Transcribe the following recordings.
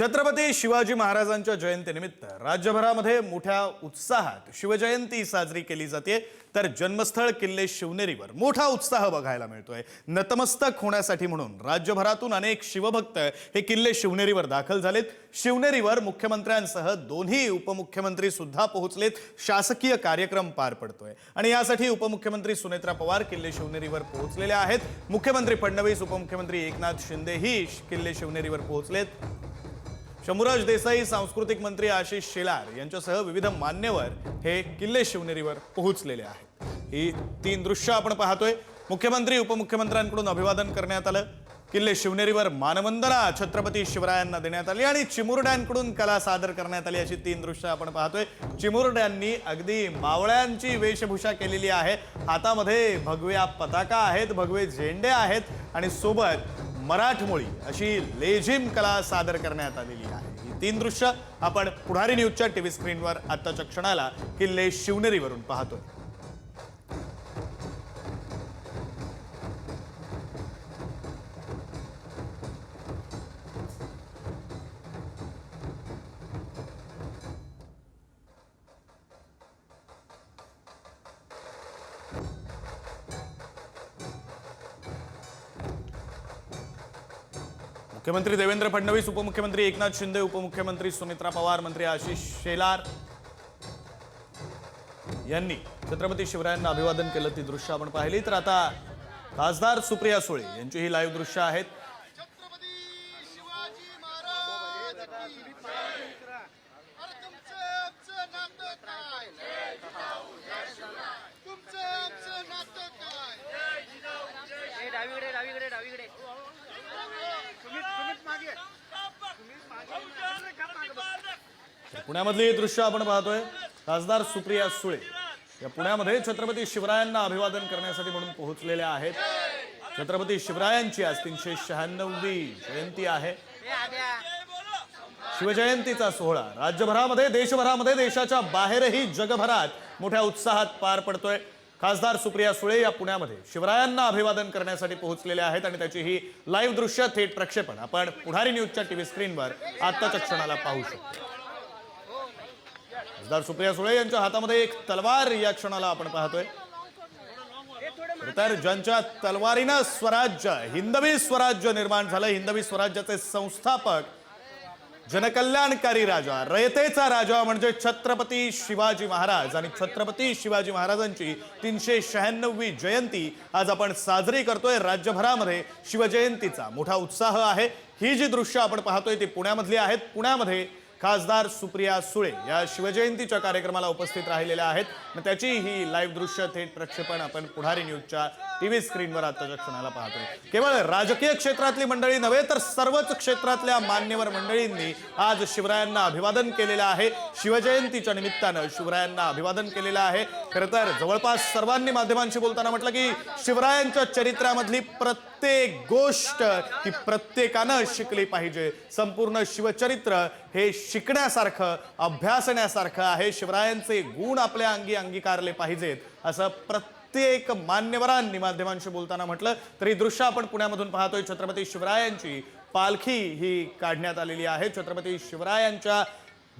छत्रपती शिवाजी महाराजांच्या जयंतीनिमित्त राज्यभरामध्ये मोठ्या उत्साहात शिवजयंती साजरी केली जाते. तर जन्मस्थळ किल्ले शिवनेरीवर मोठा उत्साह बघायला मिळतोय. नतमस्तक होण्यासाठी म्हणून राज्यभरातून अनेक शिवभक्त हे किल्ले शिवनेरीवर दाखल झालेत. शिवनेरीवर मुख्यमंत्र्यांसह दोन्ही उपमुख्यमंत्री सुद्धा पोहोचलेत. शासकीय कार्यक्रम पार पडतोय. आणि यासाठी उपमुख्यमंत्री सुनेत्रा पवार किल्ले शिवनेरीवर पोहोचलेले आहेत. मुख्यमंत्री फडणवीस उपमुख्यमंत्री एकनाथ शिंदेही किल्ले शिवनेरीवर पोहोचलेत. शंभूराज देसाई सांस्कृतिक मंत्री आशिष शेलार यांच्यासह विविध मान्यवर हे किल्ले शिवनेरीवर पोहोचलेले आहेत. ही तीन दृश्य आपण पाहतोय. मुख्यमंत्री उपमुख्यमंत्र्यांकडून अभिवादन करण्यात आलं. किल्ले शिवनेरीवर मानवंदना छत्रपती शिवरायांना देण्यात आली आणि चिमुरड्यांकडून कला सादर करण्यात आली अशी तीन दृश्य आपण पाहतोय. चिमुरड्यांनी अगदी मावळ्यांची वेशभूषा केलेली आहे. हातामध्ये भगव्या पताका आहेत भगवे झेंडे आहेत आणि सोबत मराठमोळी अशी लेझिम कला सादर करण्यात आलेली आहे. ही तीन दृश्य आपण पुढारी न्यूजच्या टीव्ही स्क्रीनवर आत्ताच्या क्षणाला किल्ले शिवनेरीवरून पाहतोय. मुख्यमंत्री देवेंद्र फडणवीस उपमुख्यमंत्री एकनाथ शिंदे उपमुख्यमंत्री सुमित्रा पवार मंत्री आशिष शेलार यांनी छत्रपती शिवरायांना अभिवादन केलं ती दृश्य आपण पाहिली. तर आता खासदार सुप्रिया सुळे यांची ही लाईव्ह दृश्य आहेत छत्रपती शिवाजी महाराज की जय. अरे तुमचं आमचं नातं काय तुमचं आमचं नातं काय ए, डावीकडे डावीकडे डावीकडे पुण्यामधली हे दृश्य आपण पाहतोय. खासदार सुप्रिया सुळे या पुण्यामध्ये छत्रपती शिवरायांना अभिवादन करण्यासाठी म्हणून पोहोचलेल्या आहेत. छत्रपती शिवरायांची आज तीनशे शहाण्णववी जयंती आहे. शिवजयंतीचा सोहळा. राज्यभरामध्ये देशभरामध्ये देशाच्या बाहेरही जगभरात मोठ्या उत्साहात पार पडतोय. खासदार सुप्रिया सुळे या पुण्यामध्ये शिवरायांना अभिवादन करण्यासाठी पोहोचलेले आहेत आणि त्याची ही लाईव्ह दृश्य थेट प्रक्षेपण आपण पुढारी न्यूजच्या टीव्ही स्क्रीनवर आत्ताच्या क्षणाला पाहू शकतो. खासदार सुप्रिया सुळे यांच्या हातामध्ये एक तलवार या क्षणाला आपण पाहतोय. तर ज्यांच्या तलवारीनं स्वराज्य हिंदवी स्वराज्य निर्माण झालं हिंदवी स्वराज्याचे संस्थापक जनकल्याणकारी राजा रयतेचा राजा म्हणजे छत्रपती शिवाजी महाराज आणि छत्रपती शिवाजी महाराजांची तीनशे शहाण्णववी जयंती आज आपण साजरी करतोय. राज्यभरामध्ये शिवजयंतीचा मोठा उत्साह आहे. ही जी दृश्य आपण पाहतोय ती पुण्यामधली आहेत. पुण्यामध्ये खासदार सुप्रिया सुळे या शिवजयंतीच्या कार्यक्रमाला उपस्थित राहिलेल्या आहेत. मग त्याची ही लाईव्ह दृश्य थेट प्रक्षेपण आपण पुढारी न्यूजच्या टी व्ही स्क्रीनवर आताच्या क्षणाला पाहतोय. केवळ राजकीय क्षेत्रातली मंडळी नव्हे तर सर्वच क्षेत्रातल्या मान्यवर मंडळींनी आज शिवरायांना अभिवादन केलेलं आहे. शिवजयंतीच्या निमित्तानं शिवरायांना अभिवादन केलेलं आहे. खरं तर जवळपास सर्वांनी माध्यमांशी बोलताना म्हटलं की शिवरायांच्या चरित्रामधली प्रत्येक प्रत्येक गोष्ट ही प्रत्येकानं शिकली पाहिजे. संपूर्ण शिवचरित्र हे शिकण्यासारखं अभ्यासण्यासारखं आहे. शिवरायांचे गुण आपल्या अंगी अंगीकारले पाहिजेत. असं प्रत्येक मान्यवरांनी माध्यमांशी बोलताना म्हटलं. तरी दृश्य आपण पुण्यामधून पाहतोय. छत्रपती शिवरायांची पालखी ही काढण्यात आलेली आहे. छत्रपती शिवरायांच्या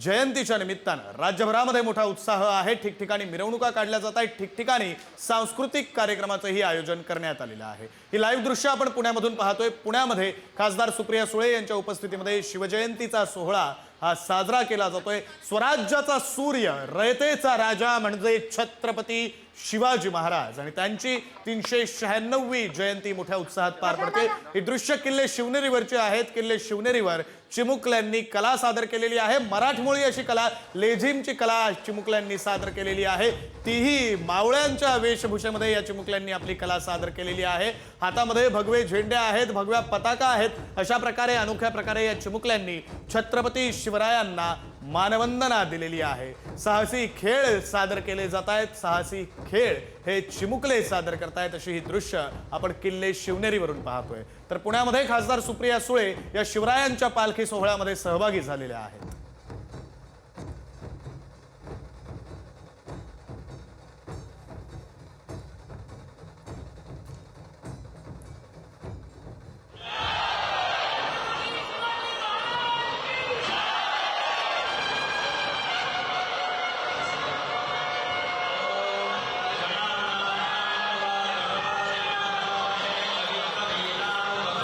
जयंतीच्या निमित्तानं राज्यभरामध्ये मोठा उत्साह आहे. ठिकठिकाणी मिरवणुका काढल्या जात आहेत. ठिकठिकाणी सांस्कृतिक कार्यक्रमाचंही आयोजन करण्यात आलेलं आहे. ही लाईव्ह दृश्य आपण पुण्यामधून पाहतोय. पुण्यामध्ये खासदार सुप्रिया सुळे यांच्या उपस्थितीमध्ये शिवजयंतीचा सोहळा हा साजरा केला जातोय. स्वराज्याचा सूर्य रयतेचा राजा म्हणजे छत्रपती शिवाजी महाराज. आणि त्यांची तीनशे शहाण्णववी जयंती मोठ्या उत्साहात पार पडते. ही दृश्य किल्ले शिवनेरीवरची आहेत. किल्ले शिवनेरीवर चिमुकल्यांनी कला सादर केलेली आहे. मराठमोळी अशी कला लेझिमची कला चिमुकल्यांनी सादर केलेली आहे. तीही मावळ्यांच्या वेशभूषेमध्ये या चिमुकल्यांनी आपली कला सादर केलेली आहे. हातामध्ये भगवे झेंडे आहेत भगव्या पताका आहेत. अशा प्रकारे अनोख्या प्रकारे या चिमुकल्यांनी छत्रपती शिवरायांना मानवंदना दिलेली आहे. साहसी खेळ सादर केले जात आहेत साहसी खेळ हे चिमुकले सादर करतायत अशी ही दृश्य आपण किल्ले शिवनेरीवरून पाहतोय. तर पुण्यामध्ये खासदार सुप्रिया सुळे या शिवरायांच्या पालखी सोहळ्यामध्ये सहभागी झालेल्या आहेत.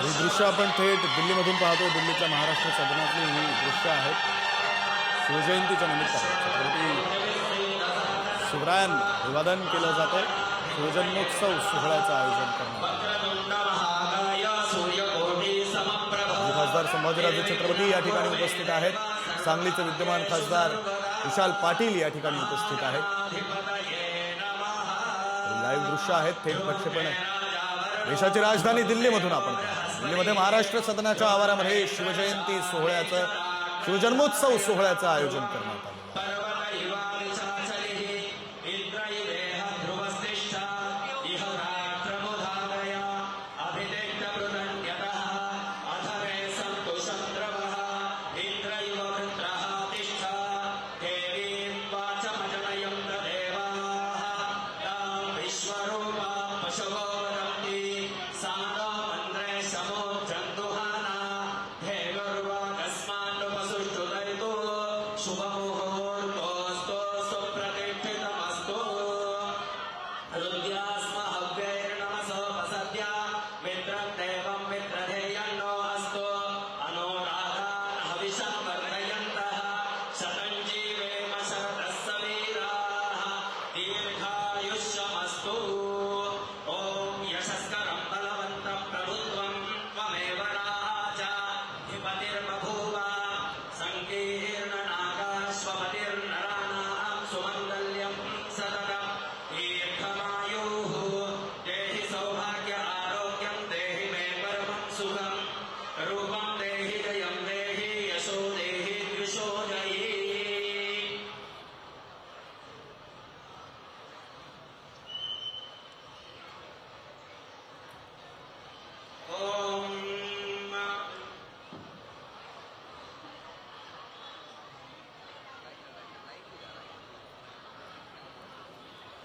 ही दृश्य आपण थेट दिल्लीमधून पाहतो. दिल्लीच्या महाराष्ट्र सदनातली ही दृश्य आहेत शिवजयंतीच्या निमित्त छत्रपती शिवरायांना अभिवादन केलं जातं शिवजन्मोत्सव सोहळ्याचं आयोजन करण्यात खासदार संभाजीराजे छत्रपती या ठिकाणी उपस्थित आहेत. सांगलीचे विद्यमान खासदार विशाल पाटील या ठिकाणी उपस्थित आहेत. लाईव्ह दृश्य आहेत. थेट प्रक्षेपण देशाची राजधानी दिल्लीमधून आपण दिल्लीमध्ये महाराष्ट्र सदनाच्या आवारामध्ये शिवजयंती सोहळ्याचं शिवजन्मोत्सव सोहळ्याचं आयोजन करण्यात आलं.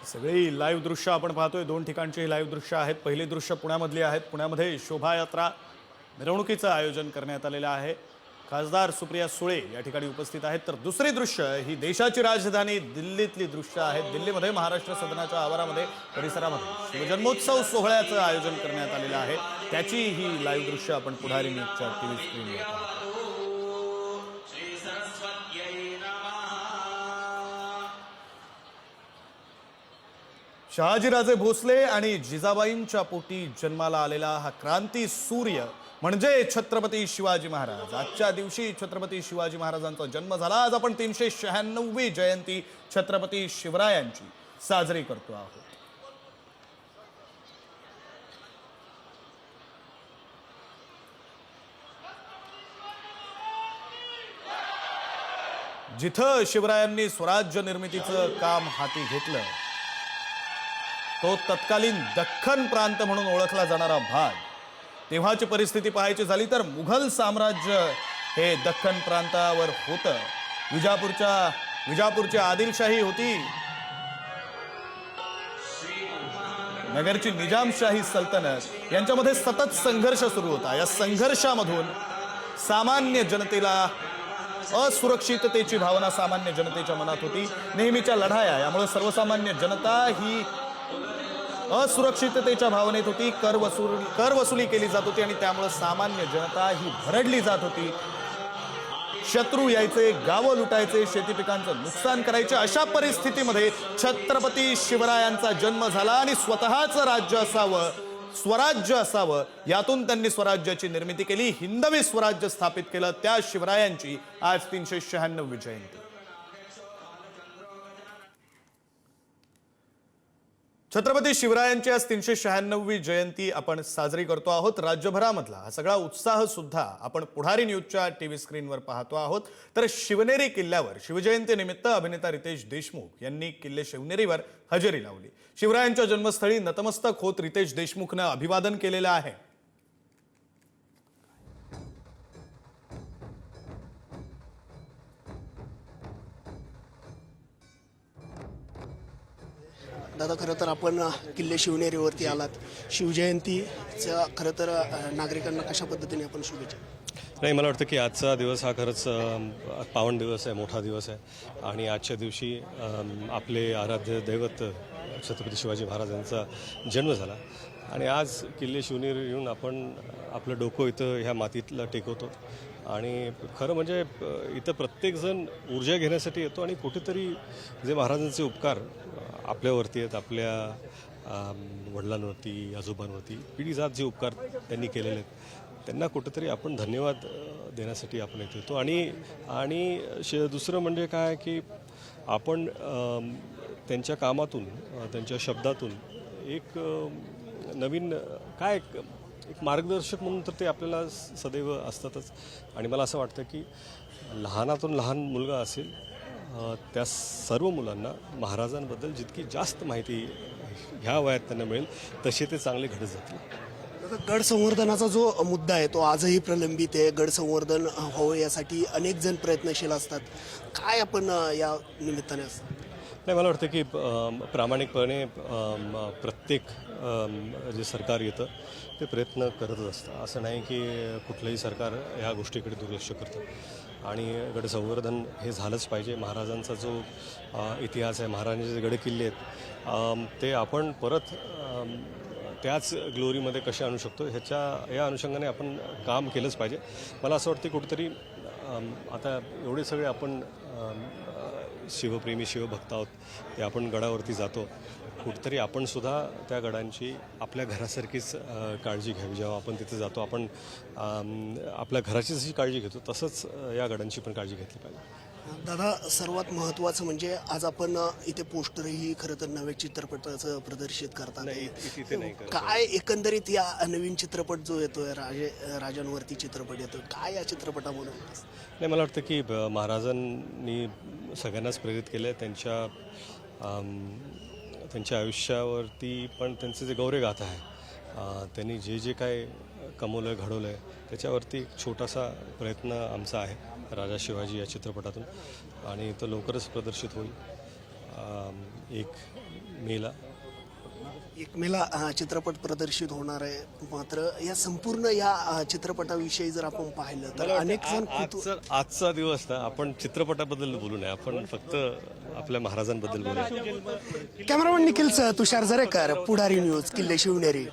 सगळी लाईव्ह दृश्य आपण पाहतोय. दोन ठिकाणची लाईव्ह दृश्य आहेत. पहिली दृश्य पुण्यामधली आहेत. पुण्यामध्ये शोभायात्रा मिरवणुकीचं आयोजन करण्यात आलेलं आहे. खासदार सुप्रिया सुळे या ठिकाणी उपस्थित आहेत. तर दुसरी दृश्य ही देशाची राजधानी दिल्लीतली दृश्य आहेत दिल्लीमध्ये महाराष्ट्र सदनाच्या आवारामध्ये परिसरामध्ये शिवजन्मोत्सव सोहळ्याचं आयोजन करण्यात आलेलं आहे. त्याची ही लाईव्ह दृश्य आपण पुढारी न्यूजच्या टी व्ही स्क्रीनवर शहाजीराजे भोसले आणि जिजाबाईंच्या पोटी जन्माला आलेला हा क्रांती सूर्य म्हणजे छत्रपती शिवाजी महाराज. आजच्या दिवशी छत्रपती शिवाजी महाराजांचा जन्म झाला. आज आपण तीनशे शहाण्णववी जयंती छत्रपती शिवरायांची साजरी करतो आहोत. जिथं शिवरायांनी स्वराज्य निर्मितीचं काम हाती घेतलं तो तत्कालीन दख्खन प्रांत म्हणून ओळखला जाणारा भाग. तेव्हाची परिस्थिती पाहायची झाली तर मुघल साम्राज्य हे दख्खन प्रांतावर होतं. विजापूरच्या विजापूरची आदिलशाही होती. नगरची निजामशाही सल्तनत. यांच्यामध्ये सतत संघर्ष सुरू होता. या संघर्षामधून सामान्य जनतेला असुरक्षिततेची भावना सामान्य जनतेच्या मनात होती. नेहमीच्या लढाया यामुळे सर्वसामान्य जनता ही असुरक्षिततेच्या भावनेत होती कर वसूल कर वसुली केली जात होती आणि त्यामुळं सामान्य जनता ही भरडली जात होती. शत्रू यायचे गावं लुटायचे शेती पिकांचं नुकसान करायचे अशा परिस्थितीमध्ये छत्रपती शिवरायांचा जन्म झाला आणि स्वतःचं राज्य असावं स्वराज्य असावं यातून त्यांनी स्वराज्याची निर्मिती केली हिंदवी स्वराज्य स्थापित केलं त्या शिवरायांची आज तीनशे शहाण्णव जयंती छत्रपती शिवरायांची आज तीनशे शहाण्णववी जयंती आपण साजरी करतो आहोत. राज्यभरामधला हा सगळा उत्साह सुद्धा आपण पुढारी न्यूजच्या टी व्ही स्क्रीनवर पाहतो आहोत. तर शिवनेरी किल्ल्यावर शिवजयंतीनिमित्त अभिनेता रितेश देशमुख यांनी किल्ले शिवनेरीवर हजेरी लावली. शिवरायांच्या जन्मस्थळी नतमस्तक होत रितेश देशमुखनं अभिवादन केलेलं आहे. दादा खरं तर आपण किल्ले शिवनेरीवरती आलात. शिवजयंतीचा खरं तर नागरिकांना कशा पद्धतीने आपण शुभेच्छा नाही मला वाटतं की आजचा दिवस हा खरंच पावन दिवस आहे मोठा दिवस आहे. आणि आजच्या दिवशी आपले आराध्य दैवत छत्रपती शिवाजी महाराजांचा जन्म झाला. आणि आज किल्ले शिवनेर येऊन आपण आपलं डोकं इथं ह्या मातीतलं टेकवतो. आणि खरं म्हणजे इथं प्रत्येकजण ऊर्जा घेण्यासाठी येतो आणि कुठेतरी जे महाराजांचे उपकार आपल्यावरती आहेत आपल्या वडिलांवरती आजोबांवरती. पिढी जात जे उपकार त्यांनी केलेले आहेत त्यांना कुठेतरी आपण धन्यवाद देण्यासाठी आपण येत येतो. आणि आणि श दुसरं म्हणजे काय की आपण त्यांच्या कामातून त्यांच्या शब्दातून एक नवीन काय एक एक मार्गदर्शक म्हणून तर ते आपल्याला सदैव असतातच. आणि मला असं वाटतं की लहानातून लहान मुलगा असेल त्या सर्व मुलांना महाराजांबद्दल जितकी जास्त माहिती ह्या वयात त्यांना मिळेल तसे ते चांगले घडत जातील. गड संवर्धनाचा जो मुद्दा आहे तो आजही प्रलंबित आहे. गड संवर्धन व्हावं यासाठी अनेक जण प्रयत्नशील असतात. काय आपण या निमित्ताने असतं नाही मला वाटतं की प्रामाणिकपणे प्रत्येक जे सरकार येतं ते प्रयत्न करतच असतं. असं नाही की कुठलंही सरकार ह्या गोष्टीकडे दुर्लक्ष करतं. आणि गड संवर्धन हे झालंच पाहिजे. महाराजांचा जो इतिहास आहे महाराजांचे जे गडकिल्ले आहेत ते आपण परत त्याच ग्लोरीमध्ये कसे आणू शकतो ह्याच्या या अनुषंगाने आपण काम केलंच पाहिजे. मला असं वाटतं कुठेतरी आता एवढे सगळे आपण शिवप्रेमी शिवभक्त आहोत ते आपण गडावरती जातो. कुठतरी आपण सुद्धा त्या गडांची आपल्या घरासारखीच काळजी घ्यावी. जेव्हा आपण तिथे जातो आपण आपल्या घराची जशी काळजी घेतो तसंच या गडांची पण काळजी घेतली पाहिजे. दादा सर्वात महत्त्वाचं म्हणजे आज आपण इथे पोस्टरही खरं तर नव्या चित्रपटाचं प्रदर्शित करतात नाही, इत- इथे नाही करत. काय एकंदरीत या नवीन चित्रपट जो येतोय राजे राजांवरती चित्रपट येतोय काय या चित्रपटामधून नाही मला वाटतं की महाराजांनी सगळ्यांनाच प्रेरित केलं आहे त्यांच्या त्यांच्या आयुष्यावरती पण त्यांचे जे गौरवगाथा आहे त्यांनी जे जे काय कमवलं आहे घडवलं आहे त्याच्यावरती एक छोटासा प्रयत्न आमचा आहे. राजा शिवाजी या चित्रपटातून. आणि तो लवकरच प्रदर्शित होईल. एक मेला. एक मेला चित्रपट प्रदर्शित होणार आहे. मात्र या संपूर्ण या चित्रपटाविषयी जर आपण पाहिलं तर अनेक जण आजचा आजचा दिवस ना आपण चित्रपटाबद्दल बोलू नये. आपण फक्त आपल्या महाराजांबद्दल बोलू कॅमेरामॅन निखिल तुषार जरेकर पुढारी न्यूज किल्ले शिवनेरी.